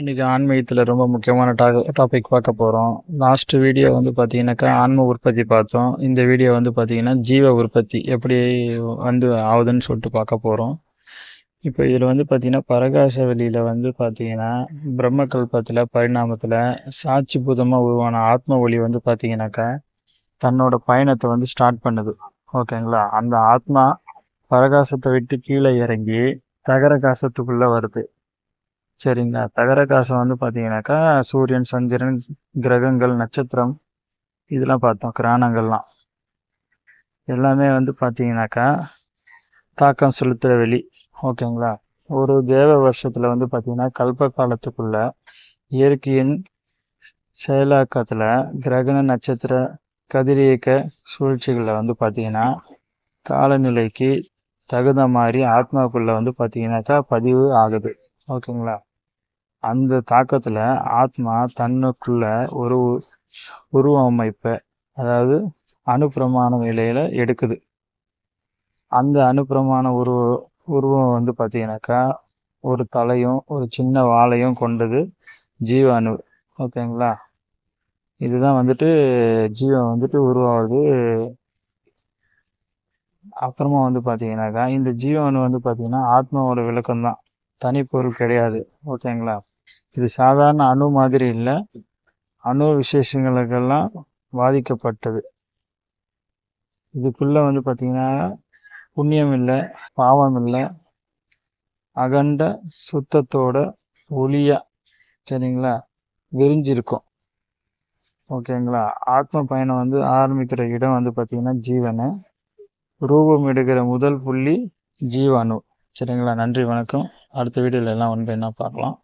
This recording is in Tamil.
இன்றைக்கி ஆன்மீகத்தில் ரொம்ப முக்கியமான டா டாபிக் பார்க்க போகிறோம் லாஸ்ட் வீடியோ வந்து பார்த்தீங்கன்னாக்கா ஆன்ம உற்பத்தி பார்த்தோம். இந்த வீடியோ வந்து பார்த்தீங்கன்னா ஜீவ உற்பத்தி எப்படி வந்து ஆகுதுன்னு சொல்லிட்டு பார்க்க போகிறோம் இப்போ இதில் வந்து பார்த்தீங்கன்னா பரகாச வெளியில் வந்து பார்த்தீங்கன்னா பிரம்மகல்பத்தில் பரிணாமத்தில் சாட்சி பூதமாக உருவான ஆத்ம ஒளி வந்து பார்த்தீங்கன்னாக்கா தன்னோட பயணத்தை வந்து ஸ்டார்ட் பண்ணுது. ஓகேங்களா அந்த ஆத்மா பரகாசத்தை விட்டு கீழே இறங்கி தகர காசத்துக்குள்ளே வருது. சரிங்களா. தகர காசம் வந்து பார்த்தீங்கன்னாக்கா சூரியன் சந்திரன் கிரகங்கள் நட்சத்திரம் இதெல்லாம் பார்த்தோம். கிராணங்கள்லாம் எல்லாமே வந்து பார்த்தீங்கன்னாக்கா தாக்கம் செலுத்துகிற வெளி. ஓகேங்களா? ஒரு தேவ வருஷத்தில் வந்து பார்த்தீங்கன்னா கல்ப காலத்துக்குள்ள இயற்கையின் செயலாக்கத்தில் கிரகண நட்சத்திர கதிரியக்க சூழ்ச்சிகளில் வந்து பார்த்தீங்கன்னா காலநிலைக்கு தகுந்த மாதிரி ஆத்மாக்குள்ளே வந்து பார்த்தீங்கன்னாக்கா பதிவு ஆகுது. ஓகேங்களா? அந்த தாக்கத்தில் ஆத்மா தன்னுக்குள்ள ஒரு உருவ அமைப்பை அதாவது அணுப்பிரமாண நிலையில் எடுக்குது. அந்த அணுப்பிரமாண உருவ உருவம் வந்து பார்த்தீங்கன்னாக்கா ஒரு தலையும் ஒரு சின்ன வாழையும் கொண்டது ஜீவ அணு ஓகேங்களா? இதுதான் வந்துட்டு ஜீவன் வந்துட்டு உருவாகுது. அப்புறமா வந்து பார்த்தீங்கன்னாக்கா இந்த ஜீவன் வந்து பார்த்தீங்கன்னா ஆத்மாவோட விளக்கம் தான் தனிப்பொருள் கிடையாது. ஓகேங்களா? இது சாதாரண அணு மாதிரி இல்லை. அணு விசேஷங்களுக்கெல்லாம் பாதிக்கப்பட்டது. இதுக்குள்ள வந்து பார்த்திங்கன்னா புண்ணியம் இல்லை பாவம் இல்லை. அகண்ட சுத்தத்தோட ஒளியா சரிங்களா விரிஞ்சிருக்கும். ஓகேங்களா? ஆத்ம பயணம் வந்து ஆரம்பிக்கிற இடம் வந்து பார்த்திங்கன்னா ஜீவனு. ரூபம் எடுக்கிற முதல் புள்ளி ஜீவானு சரிங்களா? நன்றி வணக்கம். அடுத்த வீடியோவில் எல்லாம் ஒன்று என்ன பார்க்கலாம்.